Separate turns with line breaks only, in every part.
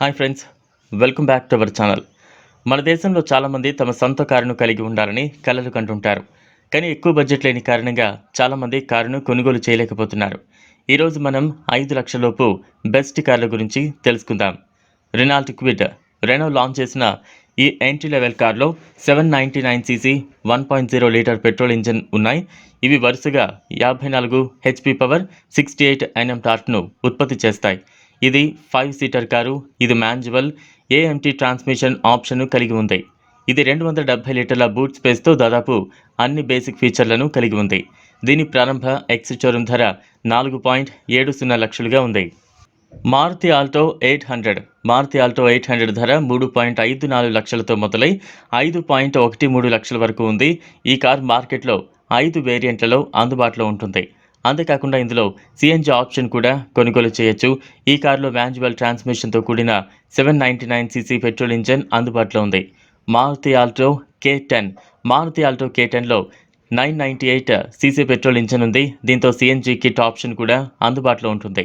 Hi friends welcome back to our channel. మన దేశంలో చాలామంది తమ సొంత కారును కలిగి ఉండాలని కలలు కంటుంటారు. కానీ ఎక్కువ బడ్జెట్ లేని కారణంగా చాలామంది కారును కొనుగోలు చేయలేకపోతున్నారు. ఈరోజు మనం ఐదు లక్షలలోపు బెస్ట్ కార్ల గురించి తెలుసుకుందాం. రెనాల్ట్ క్విడ్ రెనో లాంచ్ చేసిన ఈ ఎంట్రీ లెవెల్ కార్లో seven ninety nine CC one point zero litre petrol engine ఉన్నాయి. ఇవి వరుసగా యాభై నాలుగు HP power sixty eight NM టార్క్ను ఉత్పత్తి చేస్తాయి. ఇది ఫైవ్ సీటర్ కారు ఇది మాన్యువల్ ఏఎంటీ ట్రాన్స్మిషన్ ఆప్షన్ను కలిగి ఉంది. ఇది రెండు వందల డెబ్బై లీటర్ల బూట్ స్పేస్తో దాదాపు అన్ని బేసిక్ ఫీచర్లను కలిగి ఉంది. దీని ప్రారంభ ఎక్స్ ధర నాలుగు పాయింట్ ఏడు సున్నా లక్షలుగా ఉంది. Maruti Alto eight hundred. Maruti Alto eight hundred ధర మూడు పాయింట్ ఐదు నాలుగు లక్షలతో మొదలై ఐదు పాయింట్ ఒకటి మూడు లక్షల వరకు ఉంది. ఈ కార్ మార్కెట్లో ఐదు వేరియంట్లలో అందుబాటులో ఉంటుంది. అంతేకాకుండా ఇందులో సిఎన్జి ఆప్షన్ కూడా కొనుగోలు చేయొచ్చు. ఈ కారులో మాన్యువల్ ట్రాన్స్మిషన్తో కూడిన seven ninety nine CC petrol engine అందుబాటులో ఉంది. Maruti Alto K ten Maruti Alto K టెన్లో nine ninety eight CC petrol engine ఉంది. దీంతో సిఎన్జి కిట్ ఆప్షన్ కూడా అందుబాటులో ఉంటుంది.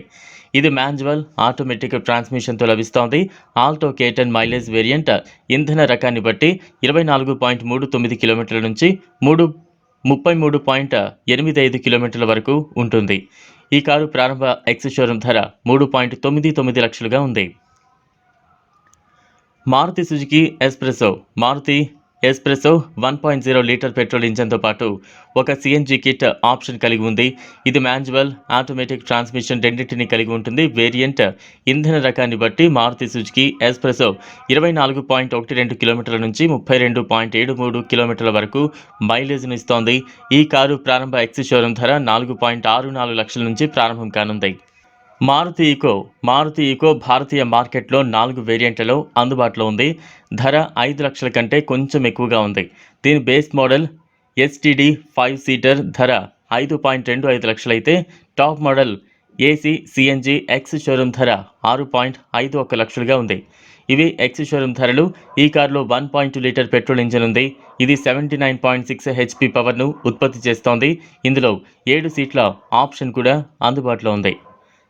ఇది మాన్యువల్ ఆటోమేటిక్ ట్రాన్స్మిషన్తో లభిస్తోంది. Alto K ten mileage variant ఇంధన రకాన్ని బట్టి ఇరవై నాలుగు పాయింట్ మూడు తొమ్మిది కిలోమీటర్ల నుంచి మూడు ముప్పై మూడు పాయింట్ ఎనిమిది ఐదు కిలోమీటర్ల వరకు ఉంటుంది. ఈ కారు ప్రారంభ ఎక్స్ షోరూమ్ ధర మూడు పాయింట్ తొమ్మిది తొమ్మిది లక్షలుగా ఉంది. Maruti Suzuki Espresso Maruti Espresso one point zero litre petrol ఇంజన్తో పాటు ఒక సిఎన్జి కిట్ ఆప్షన్ కలిగి ఉంది. ఇది మాన్యువల్ ఆటోమేటిక్ ట్రాన్స్మిషన్ రెండింటిని కలిగి ఉంటుంది. వేరియంట్ ఇంధన రకాన్ని బట్టి మారుతి సుజుకి ఎస్ప్రెసో ఇరవై నాలుగు పాయింట్ ఒకటి రెండు కిలోమీటర్ల నుంచి ముప్పై రెండు పాయింట్ ఏడు మూడు కిలోమీటర్ల వరకు మైలేజ్ను ఇస్తోంది. ఈ కారు ప్రారంభ ఎక్స్ షోరూమ్ ధర నాలుగు పాయింట్ ఆరు నాలుగు లక్షల నుంచి ప్రారంభం కానుంది. మారుతి ఈకో మారుతి ఈకో భారతీయ మార్కెట్లో నాలుగు వేరియంట్లలో అందుబాటులో ఉంది. ధర ఐదు లక్షల కంటే కొంచెం ఎక్కువగా ఉంది. దీని base model STD five seater ధర ఐదు పాయింట్ రెండు ఐదు లక్షలైతే top model AC CNG ex showroom ధర ఆరు పాయింట్ ఐదు ఒక లక్షలుగా ఉంది. ఇవి ఎక్స్ షోరూమ్ ధరలు. ఈ కారులో one point two litre petrol engine ఉంది. ఇది seventy nine point six HP పవర్ను ఉత్పత్తి చేస్తోంది. ఇందులో ఏడు సీట్ల ఆప్షన్ కూడా అందుబాటులో ఉంది.